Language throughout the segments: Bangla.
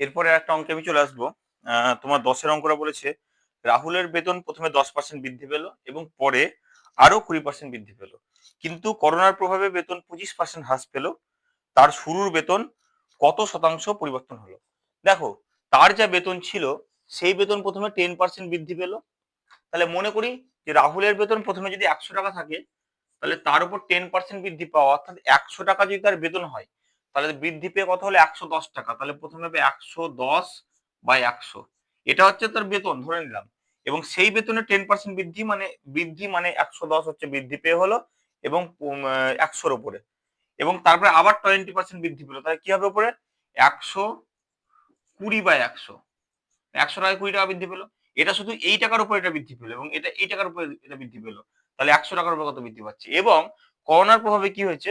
এরপরে একটা অঙ্কে আমি চলে আসব। তোমার দশের অঙ্কটা বলেছে, রাহুলের বেতন প্রথমে দশ পার্সেন্ট বৃদ্ধি পেল এবং পরে আরও কুড়ি পার্সেন্ট বৃদ্ধি পেল। কিন্তু করোনার প্রভাবে বেতন পঁচিশ পার্সেন্ট হ্রাস পেল, তার শুরুর বেতন কত শতাংশ পরিবর্তন হলো? দেখো, তার যা বেতন ছিল, সেই বেতন প্রথমে টেন পার্সেন্ট বৃদ্ধি পেল। তাহলে মনে করি যে রাহুলের বেতন প্রথমে যদি একশো টাকা থাকে, তাহলে তার উপর টেন পার্সেন্ট বৃদ্ধি পাওয়া, অর্থাৎ একশো টাকা যদি তার বেতন হয় তাহলে বৃদ্ধি পেয়ে কত হলো? একশো দশ টাকা। তাহলে প্রথমে হবে একশো দশ বাই একশো। এটা হচ্ছে তার বেতন, ধরে নিলাম। এবং সেই বেতনে টেন পার্সেন্ট বৃদ্ধি মানে বৃদ্ধি মানে একশো দশ হচ্ছে বৃদ্ধি পেয়ে হলো এবং একশোর ওপরে। এবং তারপরে আবার টোয়েন্টি পার্সেন্ট বৃদ্ধি পেল। তাহলে কি হবে উপরে একশো কুড়ি বাই একশো। একশো টাকা কুড়ি টাকা বৃদ্ধি পেল। এটা শুধু এই টাকার উপর এটা বৃদ্ধি পেল এবং এটা এই টাকার উপর এটা বৃদ্ধি পেল। তাহলে একশো টাকার উপর কত বৃদ্ধি পাচ্ছে? এবং করোনার প্রভাবে কি হয়েছে?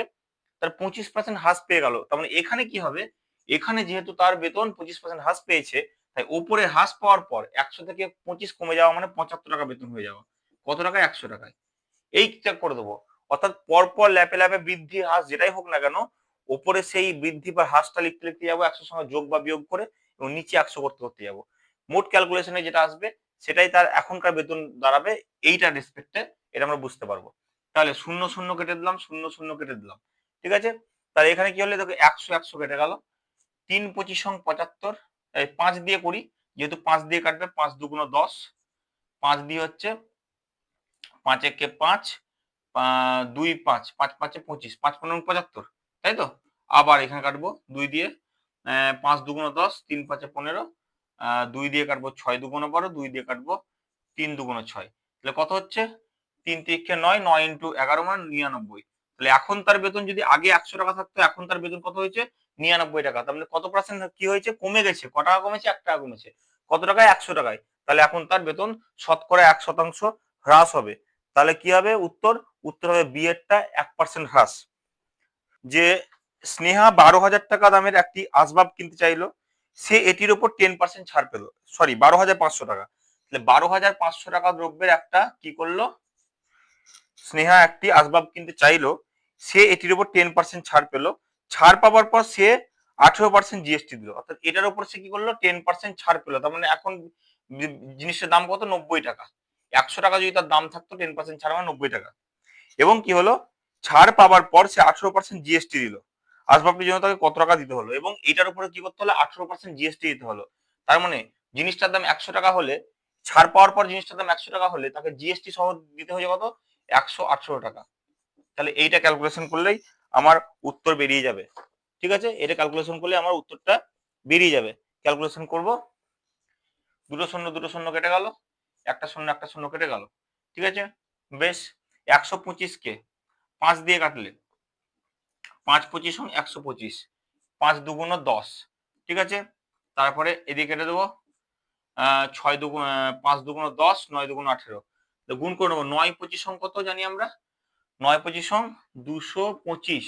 তার পঁচিশ পার্সেন্ট হ্রাস পেয়ে গেল। তার মানে এখানে কি হবে? এখানে যেহেতু তার বেতন পঁচিশ পার্সেন্ট হ্রাস পেয়েছে, তাই ওপরে হ্রাস পাওয়ার পর একশো থেকে পঁচিশ কমে যাওয়া মানে পঁচাত্তর টাকা বেতন হয়ে যাওয়া। কত টাকায়? একশো টাকায়। এই এইটা করে দেবো। অর্থাৎ পরপর ল্যাপে ল্যাপে বৃদ্ধি হ্রাস যেটাই হোক না কেন ওপরে সেই বৃদ্ধি বা হ্রাসটা লিখতে লিখতে যাব, একশোর সঙ্গে যোগ বা বিয়োগ করে এবং নিচে একশো করতে করতে যাব। মোট ক্যালকুলেশনে যেটা আসবে, সেটাই তার এখনকার বেতন দাঁড়াবে, এইটার রেসপেক্টে এটা আমরা বুঝতে পারব। তাহলে শূন্য শূন্য কেটে দিলাম, শূন্য শূন্য কেটে দিলাম। ঠিক আছে? তাহলে এখানে কি হলে? দেখো একশো একশো কেটে গেল। তিন পঁচিশ সং পঁচাত্তর পাঁচ দিয়ে করি যেহেতু পাঁচ দিয়ে কাটবে, পাঁচ দুগুণ দশ। পাঁচ দিয়ে হচ্ছে পাঁচ একে পাঁচ দুই পাঁচ পাঁচ পাঁচে পঁচিশ, পাঁচ পনেরো পঁচাত্তর, তাই তো? আবার এখানে কাটবো দুই দিয়ে পাঁচ দুগুণ দশ, তিন পাঁচে পনেরো দুই দিয়ে কাটবো ছয় দুগুণ বারো, দুই দিয়ে কাটবো তিন দুগুণ ছয়। তাহলে কত হচ্ছে? তিন তিরিখে নয় নয় ইন্টু এগারো মানে নিরানব্বই। তাহলে এখন তার বেতন যদি আগে একশো টাকা থাকতো, এখন তার বেতন কত হয়েছে? নিরানব্বই টাকা। তাহলে কত পার্সেন্ট কি হয়েছে? কমে গেছে। ক টাকা কমেছে? এক টাকা কমেছে। কত টাকায়? একশো টাকায়। তাহলে এখন তার বেতন শতকরা এক শতাংশ হ্রাস হবে। তাহলে কি হবে? উত্তর উত্তর হবে বি এরটা এক পার্সেন্ট হ্রাস। যে স্নেহা বারো হাজার টাকা দামের একটি আসবাব কিনতে চাইলো, সে এটির উপর টেন পার্সেন্ট ছাড় পেল। সরি বারো হাজার পাঁচশো টাকা। তাহলে বারো হাজার পাঁচশো টাকা দ্রব্যের একটা কি করল? স্নেহা একটি আসবাব কিনতে চাইলো, সে এটির উপর টেন পার্সেন্ট ছাড় পেল। ছাড় পাওয়ার পর সে আঠেরো পার্সেন্ট জিএসটি দিল। অর্থাৎ এটার উপর সে কি করল? টেন পার্সেন্ট ছাড় পেল। তার মানে এখন জিনিসটার দাম কত? নব্বই টাকা। একশো টাকা যদি তার দাম থাকতো টেন পার্সেন্ট ছাড় মানে নব্বই টাকা। এবং কি হলো? ছাড় পাওয়ার পর সে আঠেরো পার্সেন্ট জিএসটি দিল। আসবাবটির জন্য তাকে কত টাকা দিতে হলো? এবং এটার উপরে কি করতে হলো? আঠেরো পার্সেন্ট জিএসটি দিতে হলো। তার মানে জিনিসটার দাম একশো টাকা হলে, ছাড় পাওয়ার পর জিনিসটার দাম একশো টাকা হলে, তাকে জিএসটি সহ দিতে হয়েছে কত? একশো আঠেরো টাকা। তাহলে এইটা ক্যালকুলেশন করলেই আমার উত্তর বেরিয়ে যাবে। ঠিক আছে? এটা ক্যালকুলেশন করলে আমার উত্তরটা বেরিয়ে যাবে। ক্যালকুলেশন করব। দুটো শূন্য দুটো শূন্য কেটে গেল। একটা শূন্য একটা শূন্য কেটে গেল। ঠিক আছে? বেশ, একশো পঁচিশ কে পাঁচ দিয়ে কাটলে। পাঁচ পঁচিশ সঙ্গে একশো পঁচিশ। পাঁচ দুগুণ দশ। ঠিক আছে? তারপরে এদিকে কেটে দেবো। ছয় দুগুণ পাঁচ দুগুণ দশ, নয় দুগুণ আঠেরো। গুণ করে নেব। নয় পঁচিশ সং কত জানি আমরা? নয় পঁচিশ সং দুশো পঁচিশ।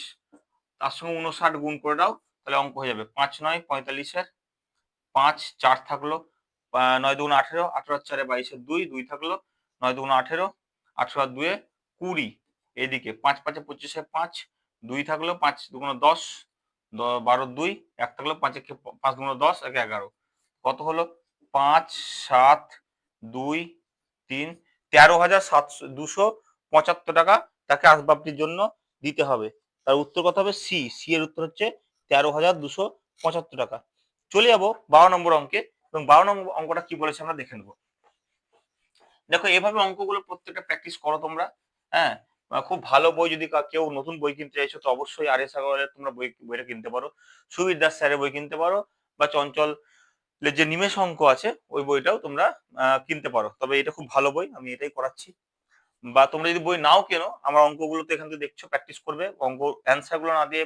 তার সঙ্গে উনষাট গুণ করে দাও তাহলে অঙ্ক হয়ে যাবে। পাঁচ নয়, পঁয়তাল্লিশের। পাঁচ, চার থাকল। নয় দুগুণ আঠেরো আঠেরো চারে বাইশের দুই দুই থাকল। নয় দুগুণ আঠেরো আঠেরো আর দুয়ে কুড়ি। এদিকে পাঁচ, পাঁচে পঁচিশে পাঁচ, দুই থাকল, পাঁচ দুগুণ দশ বারো দুই, এক থাকল, পাঁচ একে পাঁচ দুগুণ দশ, একে এগারো। কত হলো? পাঁচ, সাত, দুই, তিন তেরো হাজার সাতশো, দুশো পঁচাত্তর টাকা তাকে আসবাবটির জন্য দিতে হবে। তার উত্তর কত হবে সি। সি এর উত্তর হচ্ছে তেরো হাজার দুশো পঁচাত্তর টাকা। চলে যাব বারো নম্বর অঙ্কে এবং বারো নম্বর অঙ্কটা কি বলেছে আমরা দেখে নেব। দেখো, এভাবে অঙ্কগুলো প্রত্যেকটা প্র্যাকটিস করো তোমরা। হ্যাঁ খুব ভালো বই যদি কেউ নতুন বই কিনতে চাইছো, তো অবশ্যই আর এস আগরওয়ালের তোমরা বই বইটা কিনতে পারো। সুবীর দাস স্যারের বই কিনতে পারো বা চঞ্চল যে নিমেষ অঙ্ক আছে, ওই বইটাও তোমরা কিনতে পারো। তবে এটা খুব ভালো বই, আমি এটাই করাচ্ছি বা তোমরা যদি বই নাও কেনো, আমার অঙ্কগুলো তো এখান থেকে দেখছ, প্র্যাকটিস করবে, অঙ্ক অ্যান্সারগুলো না দিয়ে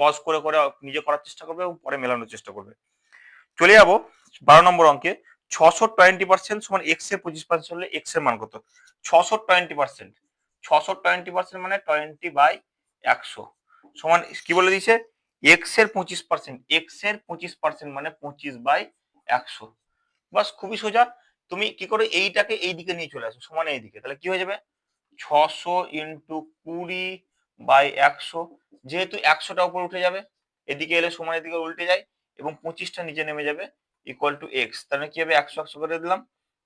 পজ করে করে নিজে করার চেষ্টা করবে এবং পরে মেলানোর চেষ্টা করবে। চলে যাব বারো নম্বর অঙ্কে। ছশো টোয়েন্টি পার্সেন্ট সমান এক্সের পঁচিশ পার্সেন্ট হলে এক্সের মান কত? ছশো টোয়েন্টি পার্সেন্ট। ছশো টোয়েন্টি পার্সেন্ট মানে টোয়েন্টি বাই একশো। সমান কি বলে দিয়েছে? এক্সের পঁচিশ পার্সেন্ট এক্সের পঁচিশ পার্সেন্ট মানে পঁচিশ বাই একশো। বাস খুবই সোজা, তুমি কি করে, এইটাকে এই দিকে নিয়ে চলে আসো, সমান এই দিকে, তাহলে কি হয়ে যাবে? ছশো ইন্টু কুড়ি বাই একশো, যেহেতু একশোটা উপর উঠে যাবে, এদিকে এলে সমান এদিকে উল্টে যায়, এবং পঁচিশটা নিচে নেমে যাবে ইকুয়াল টু এক্স তাহলে কি হবে? একশো একশো করে দিলাম,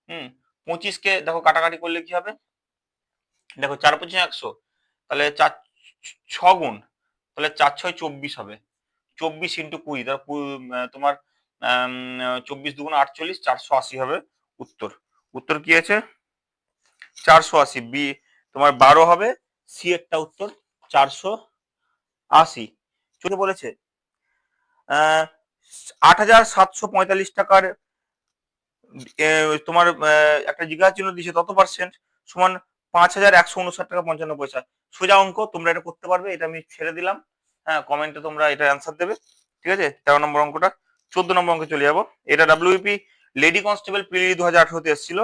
হুম, পঁচিশকে দেখো কাটাকাটি করলে কি হবে? দেখো চার পঁচিশ একশো, তাহলে চার, ছ গুণ তাহলে চার ছয় চব্বিশ হবে। চব্বিশ ইন্টু কুড়ি আহ, তোমার চব্বিশ দুগুণ আটচল্লিশ চারশো আশি হবে উত্তর। উত্তর কি আছে? চারশো আশি বি তোমার বারো হবে সি একটা উত্তর চারশো আশি। চলে বলেছে আট হাজার সাতশো পঁয়তাল্লিশ টাকার তোমার একটা জিজ্ঞাসা চিহ্ন দিয়েছে তত পার্সেন্ট সমান পাঁচ হাজার একশো উনষাট টাকা পঞ্চান্ন পয়সা। সোজা অঙ্ক, তোমরা এটা করতে পারবে, এটা আমি ছেড়ে দিলাম। হ্যাঁ কমেন্টে তোমরা এটা অ্যান্সার দেবে, ঠিক আছে? তেরো নম্বর অঙ্কটা। চোদ্দ নম্বর অঙ্কে চলে যাব। এটা ডাব্লিউপি লেডি কনস্টেবল প্রিলি দু হাজার আঠারোতে এসেছিল।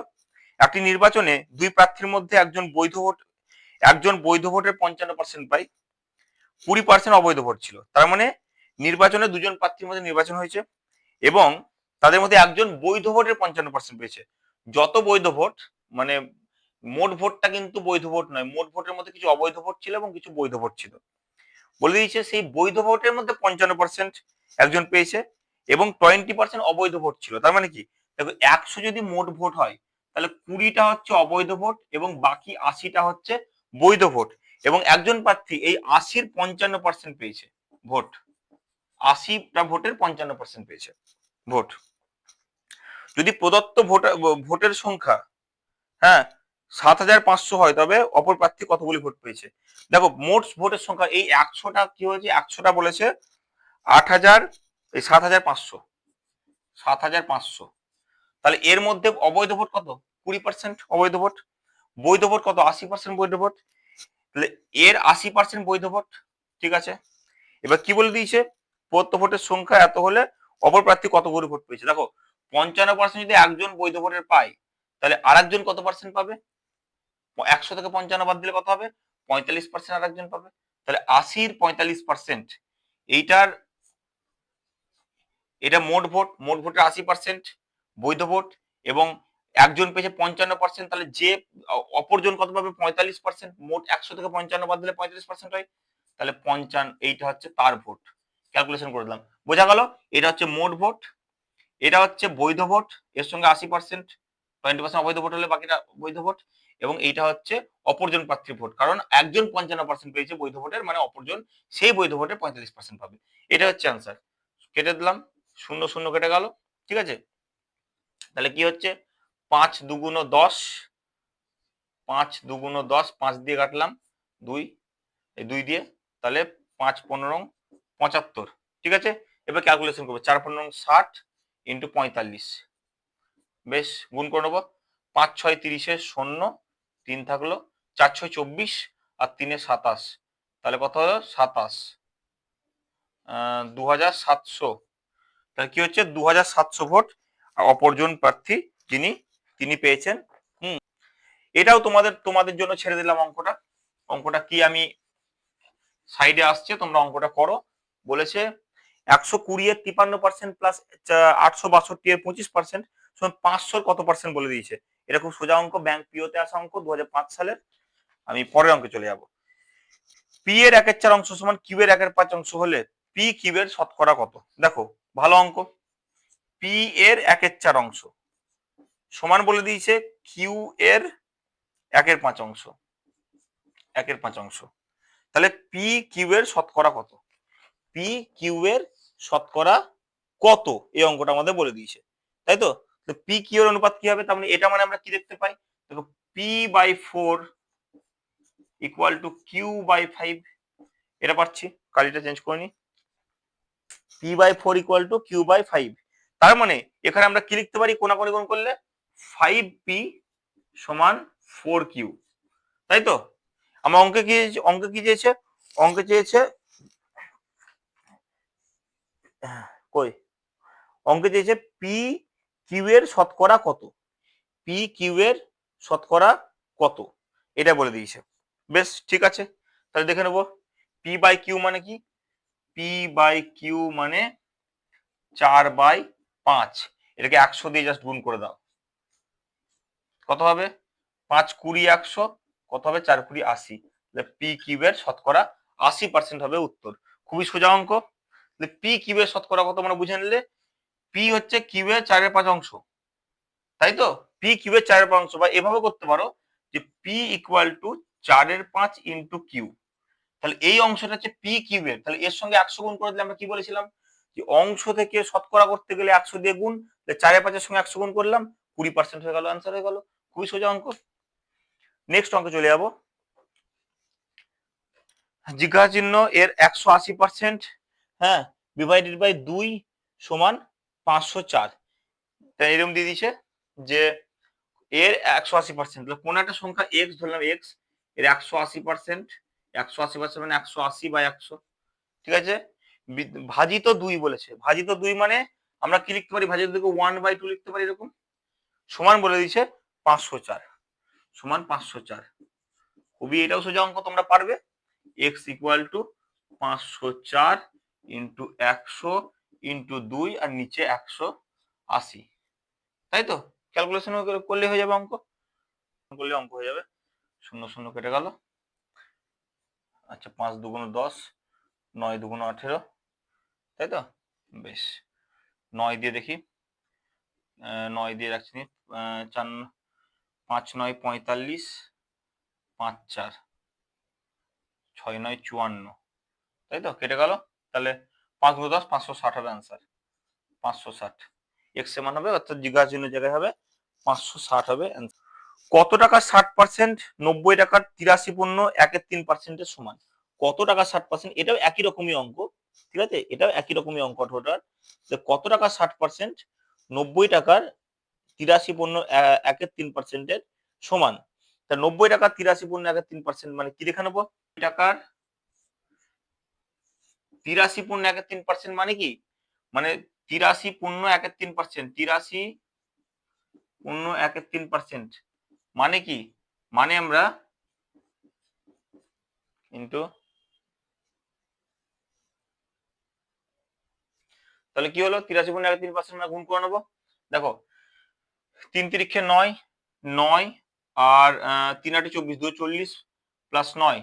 একটি নির্বাচনে দুই প্রার্থীর মধ্যে একজন বৈধ ভোট, একজন বৈধ ভোটের পঞ্চান্ন পার্সেন্ট পাই কুড়ি পার্সেন্ট অবৈধ ভোট ছিল। তার মানে নির্বাচনে দুজন প্রার্থীর মধ্যে নির্বাচন হয়েছে এবং তাদের মধ্যে একজন বৈধ ভোটের পঞ্চান্ন পার্সেন্ট পেয়েছে। যত বৈধ ভোট মানে মোট ভোটটা কিন্তু বৈধ ভোট নয়। মোট ভোটের মধ্যে কিছু অবৈধ ভোট ছিল এবং কিছু বৈধ ভোট ছিল। বলে দিয়েছে সেই বৈধ ভোটের মধ্যে পঞ্চান্ন পার্সেন্ট একজন পেয়েছে এবং টোয়েন্টি পার্সেন্ট অবৈধ ভোট ছিল। তার মানে কি? দেখো, একশো যদি মোট ভোট হয়, তাহলে কুড়িটা হচ্ছে অবৈধ ভোট এবং বাকি আশিটা হচ্ছে বৈধ ভোট। এবং একজন প্রার্থী এই আশির পঞ্চান্ন পার্সেন্ট পেয়েছে ভোট। আশিটা ভোটের পঞ্চান্ন পার্সেন্ট পেয়েছে ভোট। যদি প্রদত্ত ভোটার ভোটের সংখ্যা হ্যাঁ সাত হাজার পাঁচশো হয়, তবে অপর প্রার্থী কতগুলি ভোট পেয়েছে? দেখো, মোট ভোটের সংখ্যা, এই একশোটা কি হয়েছে? একশোটা বলেছে আট হাজার, এই সাত হাজার পাঁচশো। সাত হাজার পাঁচশো। তাহলে এর মধ্যে অবৈধ ভোট কত? কুড়ি পার্সেন্ট অবৈধ ভোট। বৈধ ভোট কত? আশি পার্সেন্ট বৈধ ভোট। তাহলে এর আশি পার্সেন্ট বৈধ ভোট, ঠিক আছে? এবার কি বলে দিয়েছে? প্রত্য ভোটের সংখ্যা এত হলে অপর প্রার্থী কতগুলি ভোট পেয়েছে? দেখো, পঞ্চান্ন পার্সেন্ট যদি একজন বৈধ ভোটের পায়, তাহলে আরেকজন কত পার্সেন্ট পাবে? একশো থেকে পঞ্চান্ন বাদ দিলে কত হবে? পঁয়তাল্লিশ পার্সেন্ট আর একজন পাবে। তাহলে আশির পঁয়তাল্লিশ পার্সেন্ট এইটার, এটা মোট ভোট, মোট ভোটের আশি পার্সেন্ট বৈধ ভোট এবং একজন পেয়েছে পঞ্চান্ন পার্সেন্ট তাহলে যে, অপরজন কত পাবে? পঁয়তাল্লিশ পার্সেন্ট মোট একশো থেকে পঞ্চান্ন বাদ দিলে পঁয়তাল্লিশ পার্সেন্ট হয়। তাহলে পঞ্চান্ন, এইটা হচ্ছে তার ভোট। ক্যালকুলেশন করে দিলাম। বোঝা গেল? এটা হচ্ছে মোট ভোট, এটা হচ্ছে বৈধ ভোট, এর সঙ্গে আশি পার্সেন্ট টোয়েন্টি পার্সেন্ট অবৈধ ভোট হলে বাকিটা বৈধ ভোট। এবং এইটা হচ্ছে অপরজন প্রার্থীর ভোট। কারণ একজন পঞ্চান্ন পার্সেন্ট পেয়েছে বৈধ ভোটের মানে অপরজন সেই বৈধ ভোটে পঁয়তাল্লিশ পার্সেন্ট পাবে। এটা হচ্ছে অ্যান্সার কেটে দিলাম, শূন্য শূন্য কেটে গেল, ঠিক আছে? তাহলে কি হচ্ছে? পাঁচ দুগুণ দশ, পাঁচ দুগুণ দশ, পাঁচ দিয়ে কাটলাম দুই, এই দুই দিয়ে, তাহলে পাঁচ পনেরো, পঁচাত্তর, ঠিক আছে? এবার ক্যালকুলেশন করব, চার পনেরো, ষাট ইন্টু পঁয়তাল্লিশ। বেশ, গুণ করে নেব, পাঁচ ছয় তিরিশে শূন্য তিন থাকল, চার ছয় চব্বিশ আর তিনে সাতাশ। তাহলে কত হলো? সাতাশ। দু হাজার সাতশো। তাহলে কি হচ্ছে? দু হাজার সাতশো ভোট অপরজন প্রার্থী যিনি, তিনি পেয়েছেন। হুম। এটাও তোমাদের তোমাদের জন্য ছেড়ে দিলাম অঙ্কটা। অঙ্কটা কি আমি সাইডে আসছে, তোমরা অঙ্কটা করো। বলেছে, একশো কুড়ি এর তিপান্ন পার্সেন্ট প্লাস আটশো বাষট্টি এর পঁচিশ পার্সেন্ট পাঁচশোর কত পার্সেন্ট বলে দিয়েছে? এটা খুব সোজা অঙ্ক ব্যাংক পিওতে আসা অঙ্ক দু হাজার পাঁচ সালের। আমি পরের অঙ্কে চলে যাব। পি এর একের চার অংশ সমান কিউ এর একের পাঁচ অংশ হলে পি কিউ এর শতকরা কত? দেখো, ভালো অঙ্ক। পি এর একের চার অংশ সমান বলে দিয়েছে কিউ এর একের পাঁচ অংশ। একের পাঁচ অংশ। তাহলে পি কিউ এর শতকরা কত? পি কিউ এর শতকরা কত? এই অঙ্কটা আমাদের বলে দিয়েছে। তাই তো? পি কিউ এর অনুপাত কি হবে? তার মানে এটা মানে আমরা কি দেখতে পাই? দেখো P by four equal to Q by five এটা পাচ্ছি। কালিটা চেঞ্জ করে নি। P by four equal to Q by five তার মানে এখানে আমরা কি লিখতে পারি? কোনাকুনি কোন করলে ফাইভ পি সমান ফোর কিউ তাই তো? আমার অঙ্কে কি অঙ্কে কি চেয়েছে? অঙ্কে চেয়েছে কই? অঙ্কে চেয়েছে পি কিউ এর শতকরা কত? পি কিউ এর শতকরা কত? এটা বলে দিয়েছে। বেশ, ঠিক আছে। তাহলে দেখে নেব। পি বাই কিউ মানে কি? পি বাই কিউ মানে চার বাই পাঁচ। এটাকে একশো দিয়ে জাস্ট গুণ করে দাও। কত হবে? পাঁচ কুড়ি একশো, কত হবে? চার কুড়ি আশি। পি কিউবের শতকরা আশি পার্সেন্ট হবে উত্তর। খুবই সোজা অঙ্ক। পি কিউবের শতকরা কত? মানে বুঝে নিলে পি হচ্ছে কিউবের চারের পাঁচ অংশ। তাই তো? পি কিউবের চারের পাঁচ অংশ, বা এভাবে করতে পারো যে পি ইকুয়াল টু চারের পাঁচ ইন্টু কিউ তাহলে এই অংশটা হচ্ছে পি কিউবের তাহলে এর সঙ্গে একশো গুণ করে দিলে আমরা কি বলেছিলাম? যে অংশ থেকে শতকরা করতে গেলে একশো দিয়ে গুণ চারের পাঁচের সঙ্গে একশো গুণ করলাম, কুড়ি পার্সেন্ট হয়ে গেল আনসার হয়ে গেল। খুবই সোজা অঙ্ক। নেক্সট অঙ্ক চলে যাব। জিজ্ঞাসা চিহ্ন এর একশো আশি পার্সেন্ট হ্যাঁ ডিভাইডেড বাই দুই সমান পাঁচশো চার। তাই এরকম দিয়ে দিছে যে এর একশো আশি পার্সেন্ট তাহলে কোনো একটা সংখ্যা এক্স ধরলাম এক্সের একশো আশি পার্সেন্ট একশো আশি পার্সেন্ট মানে একশো আশি বাই একশো, ঠিক আছে? বি- ভাজিত দুই বলেছে। ভাজিত দুই মানে আমরা কি লিখতে পারি? ভাজিত দুইকে ওয়ান বাই টু লিখতে পারি এরকম? সমান বলে দিছে পাঁচশো চার। সমান পাঁচশো চার। খুবই এটাও সোজা অঙ্ক, তোমরা পারবে। এক্স ইকুয়াল টু পাঁচশো চার ইন্টু একশো ইন্টু দুই আর নিচে একশো আশি। তাই তো? ক্যালকুলেশন করলে হয়ে যাবে অঙ্ক। করলে অঙ্ক হয়ে যাবে। শূন্য শূন্য কেটে গেল। আচ্ছা পাঁচ দুগুণ দশ, নয় দুগুণ আঠেরো। তাই তো? বেশ। নয় দিয়ে দেখি। নয় দিয়ে রাখছি চার, পাঁচ নয় পঁয়তাল্লিশ, পাঁচ চার। ছয় নয় চুয়ান্ন। তাই তো? কেটে গেল। তাহলে পাঁচ দশ, পাঁচশো ষাট হবে অ্যান্সার পাঁচশো ষাট। এক্সের মান হবে, অর্থাৎ জিজ্ঞাসা চিহ্ন জায়গায় হবে, পাঁচশো ষাট হবে। কত টাকা ষাট পার্সেন্ট নব্বই টাকার তিরাশি পণ্য একের তিন পার্সেন্টের সমান। কত টাকা ষাট পার্সেন্ট এটাও একই রকমই অঙ্ক, ঠিক আছে? এটাও একই রকমই অঙ্ক টোটাল কত টাকা ষাট পার্সেন্ট নব্বই টাকার তিরাশি পণ্য একের তিন পার্সেন্টের সমান। তা নব্বই টাকা তিরাশি পণ্য একের তিন পার্সেন্ট মানে কি লেখা নেব? টাকার তিরাশি পূর্ণ একের তিন পার্সেন্ট মানে কি? মানে তিরাশি পূর্ণ একের তিন পার্সেন্ট তিরাশি পূর্ণ একের তিন পার্সেন্ট মানে কি? মানে আমরা কিন্তু তাহলে কি হলো? তিরাশি পূর্ণ একের তিন পার্সেন্ট আমরা গুণ করে নেব। দেখো, তিন তিরিক্ষে নয় নয় আর তিন আটে চব্বিশ, দুশো চল্লিশ প্লাস নয়,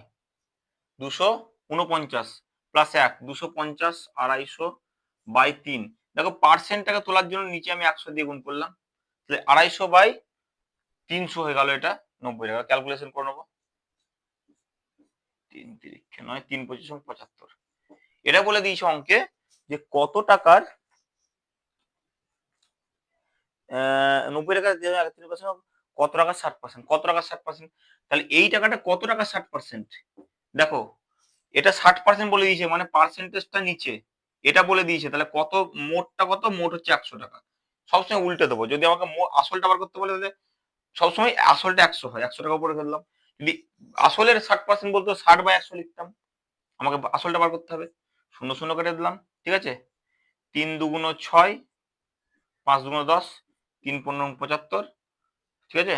দুশো উনপঞ্চাশ প্লাস এক, দুশো পঞ্চাশ, আড়াইশো বাই তিন। দেখো পার্সেন্টটাকে তোলার জন্য নিচে আমি একশো দিয়ে গুণ করলাম। তাহলে আড়াইশো বাই তিনশো হয়ে গেল এটা, নব্বই টাকা। ক্যালকুলেশন করে নেব। তিন তিরিক্ষে নয়, তিন পঁচিশ পঁচাত্তর। এটা বলে দিয়েছে অঙ্কে যে কত টাকার নব্বই টাকা তিন percent, কত টাকা ষাট পার্সেন্ট কত টাকা ষাট পার্সেন্ট তাহলে এই টাকাটা কত টাকা ষাট পার্সেন্ট দেখো এটা ষাট পার্সেন্ট বলে দিয়েছে মানে পার্সেন্টেজটা নিচে। এটা বলে দিয়েছে, তাহলে কত, মোটটা কত? মোট হচ্ছে একশো টাকা। সবসময় উল্টে দেবো। যদি আমাকে আসলটা বার করতে বলে তাহলে সবসময় আসলটা একশো হয়, একশো টাকা উপরে ফেললাম। যদি আসলের ষাট পার্সেন্ট বলতো ষাট বা একশো লিখতাম। আমাকে আসলটা বার করতে হবে। শূন্য শূন্য কেটে দিলাম, ঠিক আছে? তিন দুগুণ ছয়, পাঁচ দুগুণ দশ, তিন পনেরো পঁচাত্তর, ঠিক আছে?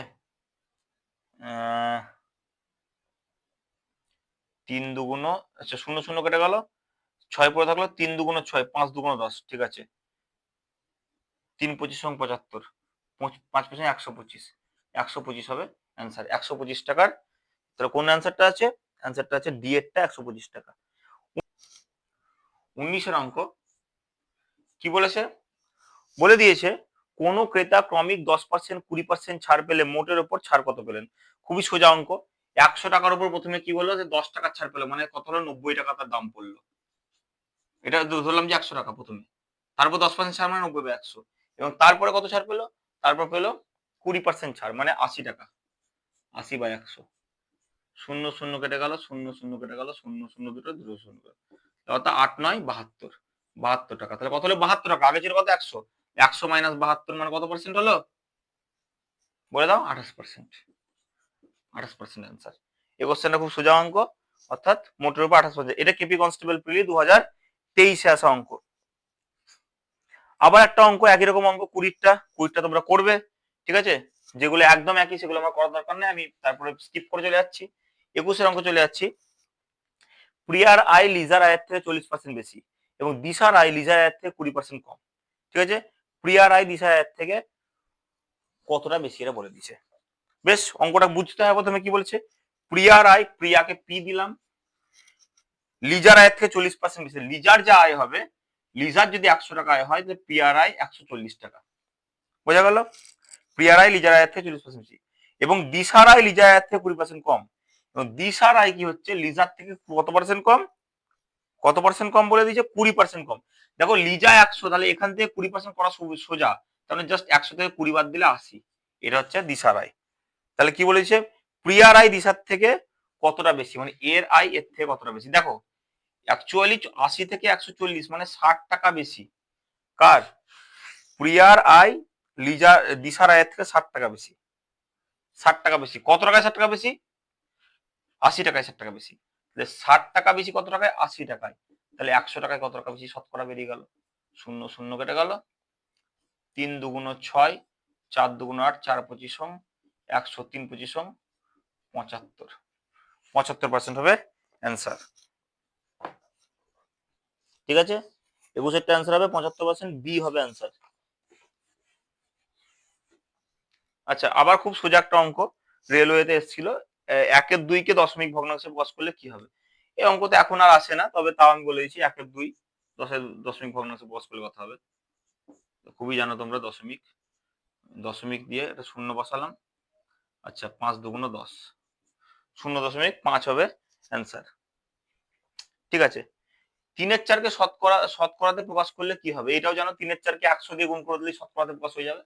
তিন দুগুণ আচ্ছা শূন্য শূন্য কেটে গেল, ছয় পরে থাকল তিন দুগুণ ছয়, পাঁচ দুগুণ দশ, ঠিক আছে? তিন পঁচিশ এবং পঁচাত্তর, পঁচ- পাঁচ পঁচিশ একশো পঁচিশ একশো পঁচিশ হবে অ্যান্সার একশো পঁচিশ টাকার, তাহলে কোন অ্যান্সারটা আছে? অ্যান্সারটা আছে ডি এরটা একশো পঁচিশ টাকা। উনিশের অঙ্ক কি বলেছে? বলে দিয়েছে, কোন ক্রেতা ক্রমিক দশ পার্সেন্ট কুড়ি পার্সেন্ট ছাড় পেলে মোটের ওপর ছাড় কত পেলেন? খুবই সোজা অঙ্ক। একশো টাকার উপর প্রথমে কি বলল? যে দশ টাকার ছাড় পেল। মানে কত হলো? নব্বই টাকা তার দাম পড়ল। এটা ধরলাম যে একশো টাকা প্রথমে। তারপর দশ পার্সেন্ট ছাড় মানে নব্বই বাই একশো। এবং তারপরে কত ছাড় পেল? তারপর পেল কুড়ি পার্সেন্ট ছাড় মানে আশি টাকা। আশি বাই একশো। শূন্য শূন্য কেটে গেল, শূন্য শূন্য কেটে গেল, শূন্য শূন্য দুটো দুটো শূন্য অর্থাৎ আট নয়, বাহাত্তর। বাহাত্তর টাকা। তাহলে কত হলো? বাহাত্তর টাকা। আগে ছিল কত? একশো। একশো মাইনাস বাহাত্তর মানে কত পার্সেন্ট হলো? বলে দাও, আঠাশ পার্সেন্ট আঠাশ পার্সেন্ট অ্যান্সার এই কোশ্চেনটা খুব সোজা অঙ্ক, অর্থাৎ মোটের উপর আঠাশ পার্সেন্ট এটা কেপি কনস্টেবল প্রিলি দু হাজার তেইশে আসা অঙ্ক। আবার একটা অঙ্ক, একই রকম অঙ্ক কুড়িটা কুড়িটা তোমরা করবে, ঠিক আছে? যেগুলো একদম একই, সেগুলো আমার করার দরকার নেই, আমি তারপরে স্কিপ করে চলে যাচ্ছি। একুশের অঙ্ক চলে যাচ্ছি। প্রিয়ার আয় লিজার আয়ের থেকে চল্লিশ পার্সেন্ট বেশি এবং দিশার আয় লিজার আয়ের থেকে কুড়ি পার্সেন্ট কম, ঠিক আছে? প্রিয়ার আয় দিশার আয়ের থেকে কতটা বেশি এটা বলে দিছে। বেশ, অঙ্কটা বুঝতে হবে প্রথমে কি বলছে? প্রিয়ার আয় প্রিয়াকে পি দিলাম। লিজার আয়ের থেকে চল্লিশ পার্সেন্ট বেশি। লিজার যা আয় হবে, লিজার যদি একশো টাকা আয় হয়, তাহলে প্রিয়ার আয় একশো চল্লিশ টাকা। বোঝা গেল? পিআরআই লিজার আয়ের থেকে চল্লিশ পার্সেন্ট বেশি। এবং দিশার আয় লিজার আয়ের থেকে কুড়ি পার্সেন্ট কম। এবং দিশার আয় কি হচ্ছে? লিজার থেকে কত পার্সেন্ট কম? কত পার্সেন্ট কম বলে দিয়েছে? কুড়ি পার্সেন্ট কম। দেখো, লিজা একশো, তাহলে এখান থেকে কুড়ি পার্সেন্ট করা সোজা। তাহলে জাস্ট একশো থেকে কুড়ি বাদ দিলে আশি। এটা হচ্ছে দিশার আয় তাহলে কি বলেছে? প্রিয়ার আয় দিশার থেকে কতটা বেশি? মানে এর আয় এর থেকে কতটা বেশি? দেখো অ্যাকচুয়ালি আশি থেকে একশো চল্লিশ মানে ষাট টাকা বেশি। কার? প্রিয়ার আয় লিজা, দিশার আয়ের থেকে ষাট টাকা বেশি। ষাট টাকা বেশি। কত টাকায় ষাট টাকা বেশি? আশি টাকায় ষাট টাকা বেশি। তাহলে ষাট টাকা বেশি কত টাকায়? আশি টাকায়। তাহলে একশো টাকায় কত টাকা বেশি? শতকরা বেরিয়ে গেল। শূন্য শূন্য কেটে গেল। তিন দুগুণ ছয়, চার দুগুণ আট, চার পঁচিশম একশো তিন পঁচিশম পঁচাত্তর। পঁচাত্তর পার্সেন্ট হবে অ্যান্সার ঠিক আছে? একুশেরটা অ্যান্সার হবে, পঁচাত্তর পার্সেন্ট বি হবে অ্যান্সার আচ্ছা আবার খুব সোজা একটা অঙ্ক। রেলওয়েতে এসেছিল একের দুইকে দশমিক ভগ্নাংশে প্রকাশ করলে কি হবে? এই অঙ্ক তো এখন আর আসে না, তবে তাও আমি বলে দিচ্ছি, একের দুই দশের দশমিক ভগ্নাংশে প্রকাশ করলে কথা হবে। খুবই জানো তোমরা, দশমিক। দশমিক দিয়ে এটা শূন্য বসালাম। আচ্ছা পাঁচ দুগুণ দশ। শূন্য দশমিক পাঁচ হবে অ্যান্সার ঠিক আছে? তিনের চারকে শতকরা, শতকরাতে প্রকাশ করলে কি হবে? এটাও জানো, তিনের চারকে একশো দিয়ে গুণ করে দিলে শতকরাতে প্রকাশ হয়ে যাবে।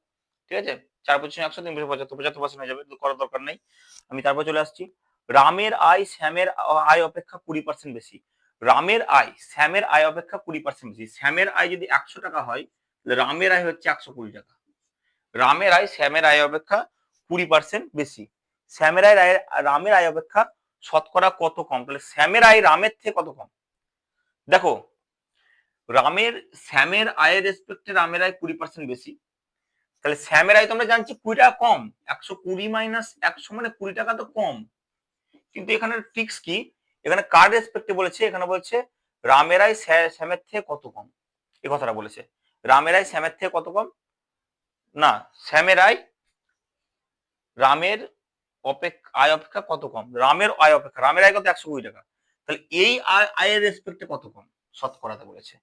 ঠিক আছে? চার পঁচিশ একশো, তিন পঁচাত্তর পঁচাত্তর পার্সেন্ট হয়ে যাবে। করার দরকার নেই। আমি তারপর চলে আসছি। রামের আয়, শ্যামের আয় অপেক্ষা কুড়ি পার্সেন্ট বেশি। রামের আয়, শ্যামের আয় অপেক্ষা কুড়ি পার্সেন্ট বেশি। শ্যামের আয় যদি একশো টাকা হয় রামের আয় হচ্ছে একশো কুড়ি টাকা। রামের আয়, শ্যামের আয় অপেক্ষা কুড়ি পার্সেন্ট বেশি। শ্যামের আয় রায়ের- রামের আয় অপেক্ষা শতকরা কত কম? তাহলে শ্যামের আয় রামের থেকে কত কম? দেখো, রামের, শ্যামের আয়ের রেসপেক্টে রামের আয় কুড়ি পার্সেন্ট বেশি। তাহলে শ্যামের আয় তো আমরা জানছি কুড়ি টাকা কম। একশো কুড়ি মাইনাস একশো মানে কুড়ি টাকা তো কম। কিন্তু এখানে ট্রিক্স কি? এখানে কার রেসপেক্টে বলেছে? এখানে বলছে রামের আয় শ্যামের থেকে কত কম? এ কথাটা বলেছে। রামের আয় শ্যামের থেকে কত কম? না, শ্যামের আয় রামের অপেক্ষা, আয় অপেক্ষা কত কম? রামের আয় অপেক্ষা, রামের আয় কত? একশো কুড়ি টাকা। তাহলে এই আয়, আয়ের রেসপেক্টে কত কম? শতকরাতে বলেছে।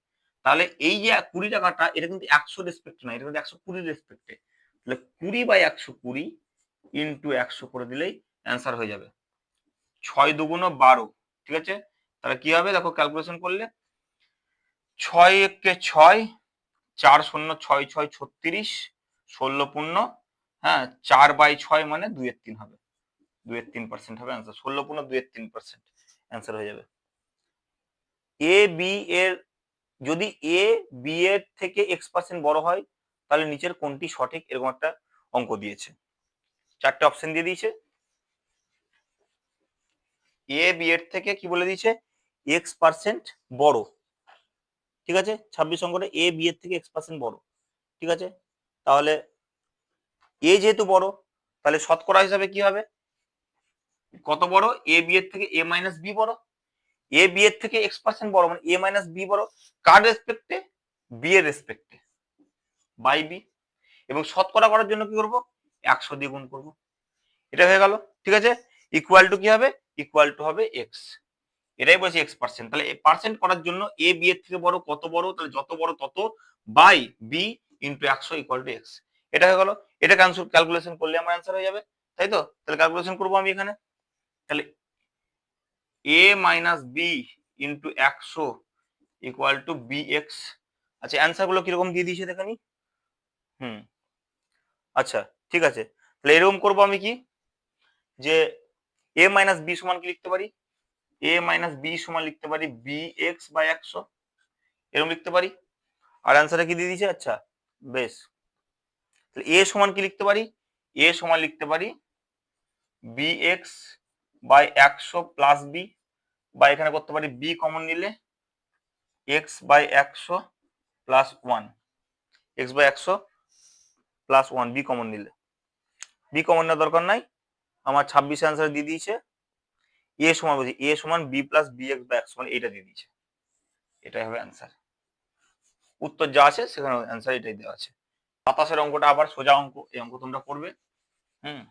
তাহলে এই যে কুড়ি টাকাটা, এটা কিন্তু একশো রেসপেক্ট না, এটা কিন্তু একশো কুড়ি রেসপেক্টে তাহলে কুড়ি বাই একশো কুড়ি ইন্টু একশো করে দিলেই অ্যান্সার হয়ে যাবে। ছয় দুগুণ বারো, ঠিক আছে? তাহলে কি হবে? দেখো ক্যালকুলেশন করলে। ছয় একে ছয়, চার শূন্য ছয় ছয় ছত্রিশ, ষোলো পূর্ণ হ্যাঁ চার বাই ছয় মানে দুইয়ের তিন হবে। দুইয়ের তিন পার্সেন্ট হবে অ্যান্সার ষোলো পূর্ণ দুইয়ের তিন পার্সেন্ট অ্যান্সার হয়ে যাবে। এ বি এর, যদি এ বি এর থেকে এক্স পার্সেন্ট বড় হয়, তাহলে নিচের কোনটি সঠিক এরকম একটা অঙ্ক দিয়েছে। চারটে অপশন দিয়ে দিয়েছে। এ বি এর থেকে কি বলে দিয়েছে? এক্স পার্সেন্ট বড়। ঠিক আছে? ছাব্বিশ অঙ্কটা এ বি এর থেকে এক্স পার্সেন্ট বড়। ঠিক আছে? তাহলে এ যেহেতু বড়, তাহলে শতকরা হিসাবে কি হবে? কত বড়? এ বি এর থেকে এ মাইনাস বি বড়। এ বি এর থেকে এক্স পার্সেন্ট বড় মানে এ মাইনাস বি বড়। কার রেসপেক্টে বি এর রেসপেক্টে বাই বি এবং শতকরা করার জন্য কি করব? একশো দিয়ে গুণ করব। এটা হয়ে গেল, ঠিক আছে? ইকুয়াল টু কি হবে? ইকুয়াল টু হবে এক্স এটাই বলছি এক্স পার্সেন্ট তাহলে পার্সেন্ট করার জন্য এ বি এর থেকে বড় কত বড়? তাহলে যত বড় তত বাই বি ইন্টু একশো ইকুয়াল টু এক্স এটা হয়ে গেল এটা ক্যালকুলেশন করলে আমার অ্যান্সার হয়ে যাবে, তাই তো? তাহলে ক্যালকুলেশন করব আমি এখানে। তাহলে এ মাইনাস বি ইন্টু একশো ইকুয়াল টু বি এক্স আচ্ছা অ্যান্সারগুলো কীরকম দিয়ে দিয়েছে দেখানি হুম আচ্ছা ঠিক আছে। তাহলে এরকম করব আমি কি? যে এ মাইনাস বি সমান কি লিখতে পারি? এ মাইনাস বি সমান লিখতে পারি বি এক্স বাই একশো। এরকম লিখতে পারি। আর অ্যান্সারটা কি দিয়ে দিয়েছে? আচ্ছা বেশ। এ সমান কি লিখতে পারি? এ সমান লিখতে পারি বি এক্স বাই একশো প্লাস বি বা এখানে করতে পারি বি কমন নিলে এক্স বাই একশো প্লাস ওয়ান এক্স বাই একশো প্লাস ওয়ান বি কমন নিলে। বি কমন নেওয়ার দরকার নাই, আমার ছাব্বিশ অ্যান্সার দিয়ে দিয়েছে। এ সমান বলছি এ সমান B plus B X by একশো মানে এটা দিয়ে দিয়েছে। এটাই হবে অ্যান্সার উত্তর যা আছে সেখানে অ্যান্সার এটাই দেওয়া আছে। সাতাশের অঙ্কটা আবার সোজা অঙ্ক, এই অঙ্ক তোমরা করবে। হুম।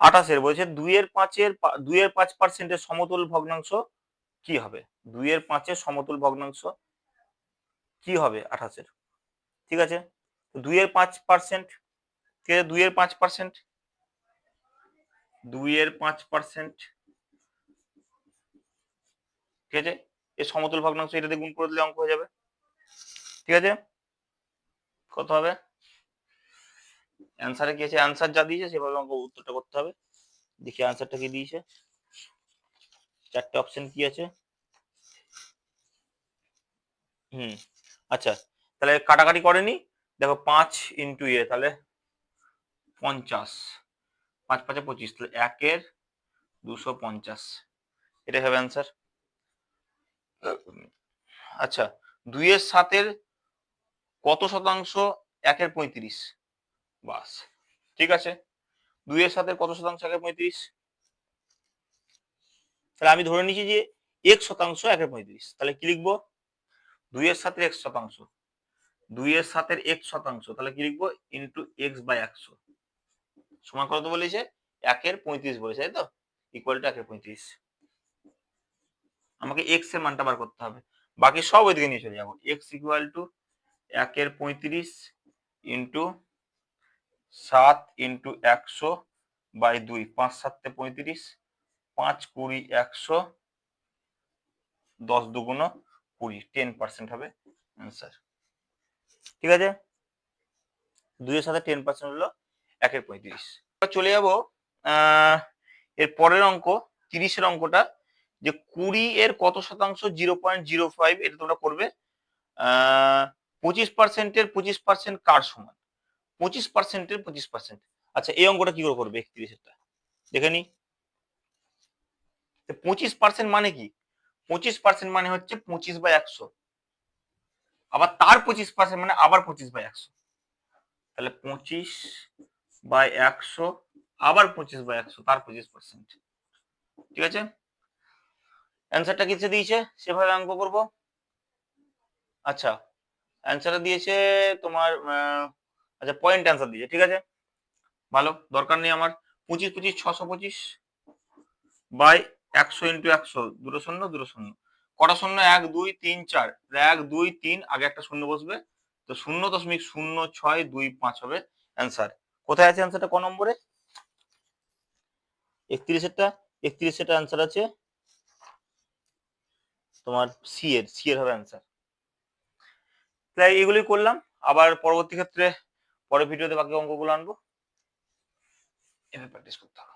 আঠাশের বলছে, দুইয়ের পাঁচের দুইয়ের পাঁচ পার্সেন্টের সমতুল ভগ্নাংশ কি হবে? দুইয়ের পাঁচের সমতুল ভগ্নাংশ কি হবে আঠাশের? ঠিক আছে? দুইয়ের পাঁচ পার্সেন্ট ঠিক আছে? দুইয়ের পাঁচ পার্সেন্ট দুইয়ের পাঁচ পার্সেন্ট ঠিক আছে? এর সমতুল ভগ্নাংশ এটাতে গুণ করে দিলে অঙ্ক হয়ে যাবে। ঠিক আছে? কত হবে? অ্যান্সারে কি আছে? অ্যান্সার যা দিয়েছে, সেভাবে আমাকে উত্তরটা করতে হবে। দেখি অ্যান্সারটা কি দিয়েছে। চারটে অপশন কি আছে? হুম আচ্ছা। তাহলে কাটাকাটি করেনি? দেখো, পাঁচ ইন্টু এ তাহলে পঞ্চাশ। পাঁচ, পাঁচে পঁচিশ, তাহলে একের দুশো পঞ্চাশ। এটাই হবে অ্যান্সার আচ্ছা দুইয়ের সাতের কত শতাংশ? একের পঁয়ত্রিশ। বাস। ঠিক আছে? দুইয়ের সাথে কত শতাংশ? একের পঁয়ত্রিশ? তাহলে আমি ধরে নিচ্ছি যে এক শতাংশ একের পঁয়ত্রিশ। তাহলে কি লিখব? দুইয়ের সাথে এক শতাংশ। দুইয়ের সাথে এক শতাংশ। তাহলে কি লিখব? ইন্টু এক্স বাই একশো। সমান কত বলেছে? একের পঁয়ত্রিশ বলেছে, তাই তো? ইকুয়াল টু একের পঁয়ত্রিশ। আমাকে এক্সের মানটা বার করতে হবে। বাকি সব ওইদিকে নিয়ে চলে যাব। এক্স ইকুয়াল টু একের পঁয়ত্রিশ ইন্টু সাত ইন্টু একশো বাই দুই, পাঁচ সাতে পঁয়ত্রিশ, পাঁচ কুড়ি একশো, দশ দুগুণ কুড়ি, টেন পার্সেন্ট হবে অ্যান্সার। ঠিক আছে? দুইয়ের সাথে টেন পার্সেন্ট হলো একের পঁয়ত্রিশ। চলে যাব এর পরের অঙ্ক, তিরিশের অঙ্কটা, যে কুড়ি এর কত শতাংশ? জিরো পয়েন্ট জিরো ফাইভ, এটা তোমরা করবে পঁচিশ পার্সেন্টের পঁচিশ পার্সেন্ট কার সমান? পঁচিশ পার্সেন্টের পঁচিশ পার্সেন্ট আচ্ছা এই অঙ্কটা কি করে করবে একত্রিশেরটা? দেখে নি। পঁচিশ পার্সেন্ট মানে কি? পঁচিশ পার্সেন্ট মানে হচ্ছে পঁচিশ বাই একশো। আবার তার পঁচিশ পার্সেন্ট মানে আবার পঁচিশ বাই একশো। তাহলে পঁচিশ বাই একশো, আবার পঁচিশ বাই একশো, তার পঁচিশ পার্সেন্ট ঠিক আছে? অ্যান্সারটা কিসে দিয়েছে? সেভাবে অঙ্ক করব। আচ্ছা অ্যান্সারটা দিয়েছে তোমার আচ্ছা পয়েন্ট অ্যান্সার দিয়েছে, ঠিক আছে? ভালো, দরকার নেই আমার। পঁচিশ পঁচিশ, ছশো পঁচিশ বাই একশো ইন্টু একশো, দুটো শূন্য দুটো শূন্য। কটা শূন্য? এক, দুই, তিন, চার। এক, দুই, তিন, আগে একটা শূন্য বসবে। তো শূন্য দশমিক শূন্য ছয়, দুই, পাঁচ হবে অ্যান্সার কোথায় আছে অ্যান্সারটা ক নম্বরে? একত্রিশেরটা? একত্রিশেরটা অ্যান্সার আছে তোমার সি এর সি এর হবে অ্যান্সার তাই এগুলি করলাম। আবার পরবর্তী ক্ষেত্রে পরের ভিডিওতে বাকি অঙ্কগুলো আনব। এভাবে প্র্যাকটিস করতে হবে।